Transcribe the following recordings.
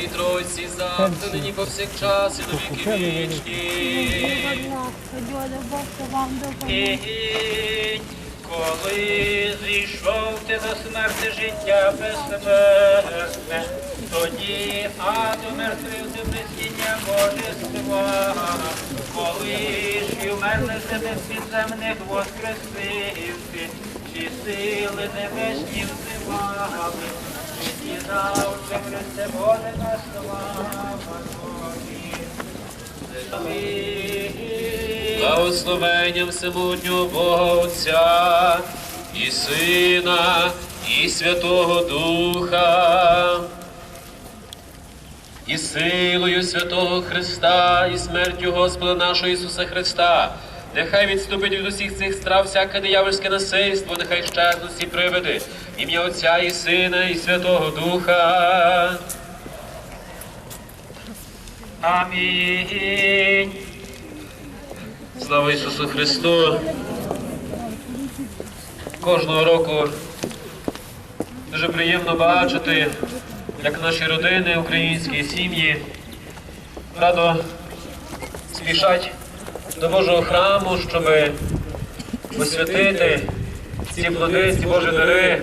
святій Тройці, завтра, нині повсякчас і на віки вічні. Коли зійшов ти до смерти життя безсмертне, тоді аду мертвих землесіння Божества, коли ж і умерлих тебе підземних воскресив ти, чи сили небесні взивали, Благословенням всемогутнього Бога Отця і Сина, і Святого Духа, і силою Святого Христа, і смертю Господа нашого Ісуса Христа. Нехай відступить від усіх цих страв всяке диявольське насильство, нехай щезнуть всі привиди, ім'я Отця і Сина, і Святого Духа. Амінь. Слава Ісусу Христу! Кожного року дуже приємно бачити, як наші родини, українські сім'ї радо спішать до Божого храму, щоб освятити ці плоди, ці Божі дари,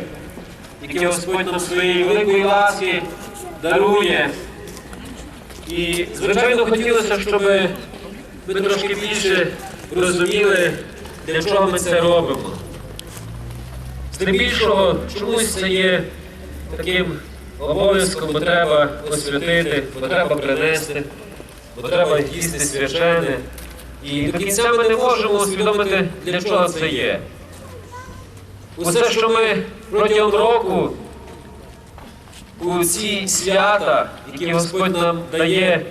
які Господь нам своєї великої ласки дарує. І, звичайно, хотілося, щоб ми трошки більше розуміли, для чого ми це робимо. Здебільшого чомусь це є таким обов'язком, бо треба освятити, бо треба принести, бо треба їсти священе. І до кінця ми не можемо усвідомити, для чого це є. Усе, що ми протягом року у ці свята, які Господь нам дає,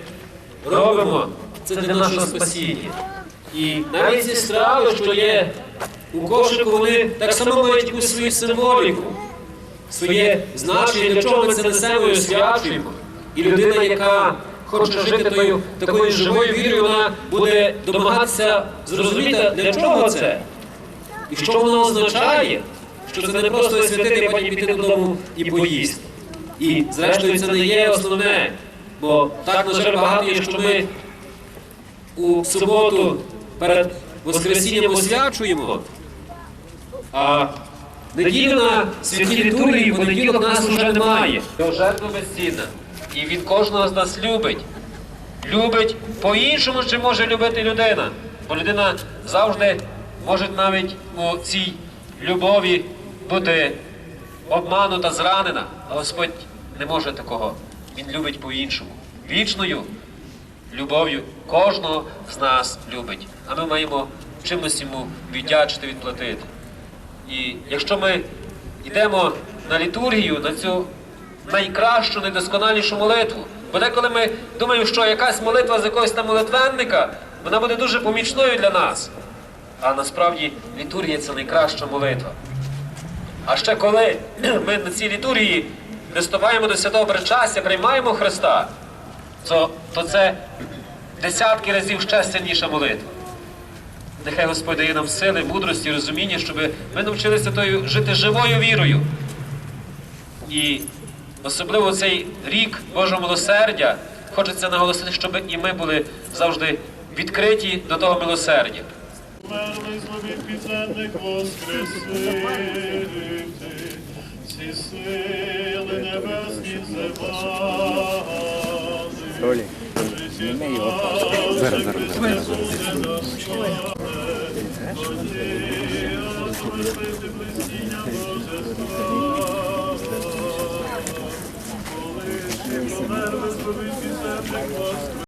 робимо, це для нашого спасіння. І навіть ці страви, що є у кошику, вони так само мають якусь свою символіку, своє значення, для чого ми це несемо і освячуємо. І людина, яка хоче жити тою, такою живою вірою, вона буде домагатися зрозуміти, для чого це. І що воно означає, що це не просто святити, потім піти додому і поїсти. І зрештою це не є основне, бо так, на жаль, багато є, що ми у суботу перед Воскресінням освячуємо, а неділю на святі літургії понеділок нас вже немає. Його жертва безцінна. І він кожного з нас любить. Любить по-іншому, чи може любити людина. Бо людина завжди може навіть у цій любові бути обманута, зранена, а Господь не може такого. Він любить по-іншому. Вічною любов'ю кожного з нас любить. А ми маємо чимось йому віддячити, відплатити. І якщо ми йдемо на літургію, на цю найкращу, найдосконалішу молитву, бо деколи ми думаємо, що якась молитва з якогось там молитвенника, вона буде дуже помічною для нас. А насправді літургія це найкраща молитва. А ще коли ми на цій літургії приступаємо до святого причастя, приймаємо Христа, то, то це десятки разів ще сильніша молитва. Нехай Господь дає нам сили, мудрості, розуміння, щоб ми навчилися тою жити живою вірою. І особливо цей рік Божого милосердя хочеться наголосити, щоб і ми були завжди відкриті до того милосердя. Мерлий зловів підземних воскресити, всі сили небесні його Зараз, зараз, зараз. Коли ж померли зловив підземних воскресити,